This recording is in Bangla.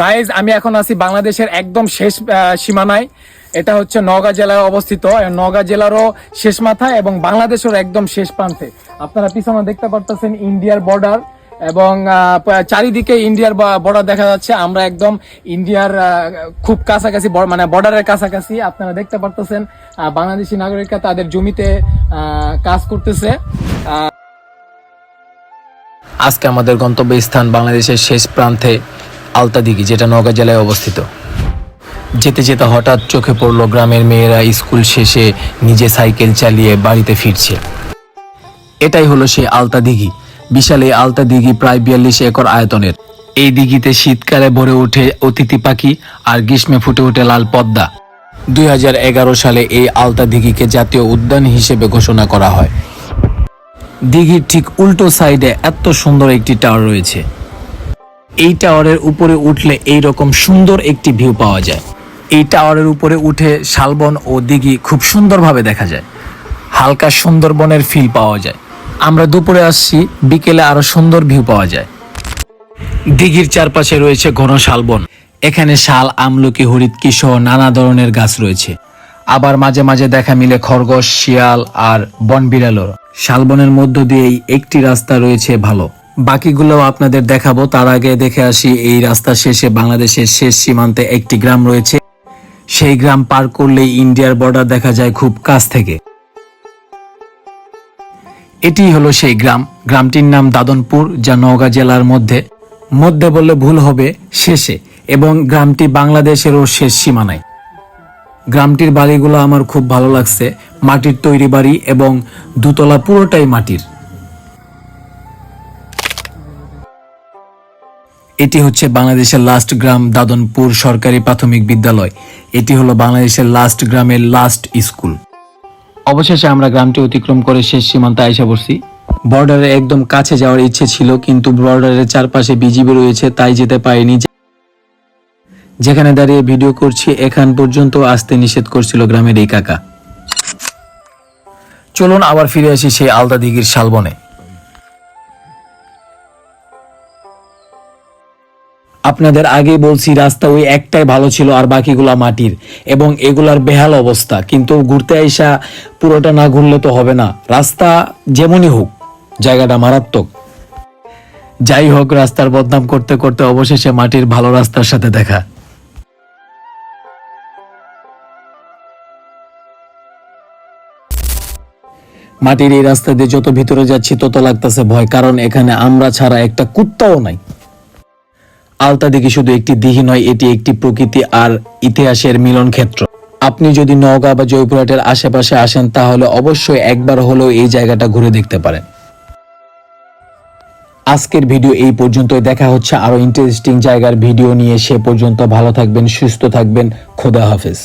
গাইজ আমি এখন আছি বাংলাদেশের একদম শেষ সীমানায়। এটা হচ্ছে নওগাঁ জেলায় অবস্থিত। নওগাঁ জেলারও শেষ মাথায় এবং বাংলাদেশের একদম শেষ প্রান্তে। আপনারা পিছনে দেখতে পারতেছেন ইন্ডিয়ার বর্ডার এবং চারিদিকে ইন্ডিয়ার বর্ডার দেখা যাচ্ছে। আমরা একদম ইন্ডিয়ার খুব কাছাকাছি মানে বর্ডারের কাছাকাছি। আপনারা দেখতে পারতেছেন বাংলাদেশি নাগরিকরা তাদের জমিতে কাজ করতেছে। আজকে আমাদের গন্তব্যস্থান বাংলাদেশের শেষ প্রান্তে। আলতাদিঘি, যেটা নওগাঁ জেলায় অবস্থিত। যেতে যেতে হঠাৎ চোখে পড়ল গ্রামের মেয়েরা স্কুল শেষে নিজে সাইকেল চালিয়ে বাড়িতে ফিরছে। এটাই হলো সেই আলতা দিঘি বিশাল এই আলতা দিঘি প্রায় বিয়াল্লিশ একর আয়তনের। এই দিঘিতে শীতকালে ভরে ওঠে অতিথি পাখি আর গ্রীষ্মে ফুটে ওঠে লাল পদ্মা। দুই হাজার এগারো সালে এই আলতা দিঘিকে জাতীয় উদ্যান হিসেবে ঘোষণা করা হয়। দিঘির ঠিক উল্টো সাইডে এত সুন্দর একটি টাওয়ার রয়েছে। এই টাওয়ারের উপরে উঠলে এই রকম সুন্দর একটি ভিউ পাওয়া যায়। এই টাওয়ারের উপরে উঠে শালবন ও দিঘি খুব সুন্দরভাবে দেখা যায়। হালকা সুন্দরবনের ফিল পাওয়া যায়। আমরা দুপুরে আসছি, বিকেলে আরও সুন্দর ভিউ পাওয়া যায়। দিঘির চারপাশে রয়েছে ঘন শালবন। এখানে শাল, আমলকি হরিৎকি সহ নানা ধরনের গাছ রয়েছে। আবার মাঝে মাঝে দেখা মিলে খরগোশ, শিয়াল আর বন বিড়ালর শালবনের মধ্য দিয়েই একটি রাস্তা রয়েছে ভালো। বাকিগুলো আপনাদের দেখাবো। তার আগে দেখে আসি, এই রাস্তা শেষে বাংলাদেশের শেষ সীমান্তে একটি গ্রাম রয়েছে। সেই গ্রাম পার করলেই ইন্ডিয়ার বর্ডার দেখা যায় খুব কাছ থেকে। এটি হলো সেই গ্রাম। গ্রামটির নাম দাদনপুর, যা নওগাঁ জেলার মধ্যে। মধ্যে বললে ভুল হবে, শেষে। এবং গ্রামটি বাংলাদেশেরও শেষ সীমানায়। গ্রামটির বাড়িগুলো আমার খুব ভালো লাগছে। মাটির তৈরি বাড়ি এবং দুতলা পুরোটাই মাটির। এটি হচ্ছে বাংলাদেশের লাস্ট গ্রাম দাদনপুর সরকারি প্রাথমিক বিদ্যালয়। এটি হলো বাংলাদেশের লাস্ট গ্রামের লাস্ট স্কুল অবশেষে আমরা গ্রামটি অতিক্রম করে শেষ সীমান্তে আইসা পড়ছি। বর্ডারে একদম কাছে যাওয়ার ইচ্ছে ছিল, কিন্তু বর্ডারের চারপাশে বিজিবি রয়েছে, তাই যেতে পারিনি। যেখানে দাঁড়িয়ে ভিডিও করছি, এখান পর্যন্ত আসতে নিষেধ করছিল গ্রামের এই কাকা। চলুন আবার ফিরে আসি সেই আলদা দিঘির শালবনে। আপনাদের আগেই বলছি, রাস্তা ওই একটাই ভালো ছিল আর বাকিগুলা মাটির এবং এগুলার বেহাল অবস্থা। কিন্তু ঘুরতে আইসা পুরোটা না ঘুরলে তো হবে না। রাস্তা যেমনই হোক, জায়গাটা মারাত্মক। যাই হোক, রাস্তার বদনাম করতে করতে অবশেষে মাটির ভালো রাস্তার সাথে দেখা। মাটির এই রাস্তা দিয়ে যত ভিতরে যাচ্ছি, তত লাগতেছে ভয়, কারণ এখানে আমরা ছাড়া একটা কুত্তাও নাই। আলতা দিঘি শুধু একটি দিঘি নয়, এটি একটি প্রকৃতি আর ইতিহাসের মিলন ক্ষেত্র। আপনি যদি নওগাঁ বা জয়পুরহাটের আশেপাশে আসেন, তাহলে অবশ্যই একবার হলেও এই জায়গাটা ঘুরে দেখতে পারেন। আজকের ভিডিও এই পর্যন্তই। দেখা হচ্ছে আরও ইন্টারেস্টিং জায়গার ভিডিও নিয়ে। সে পর্যন্ত ভালো থাকবেন, সুস্থ থাকবেন। খোদা হাফেজ।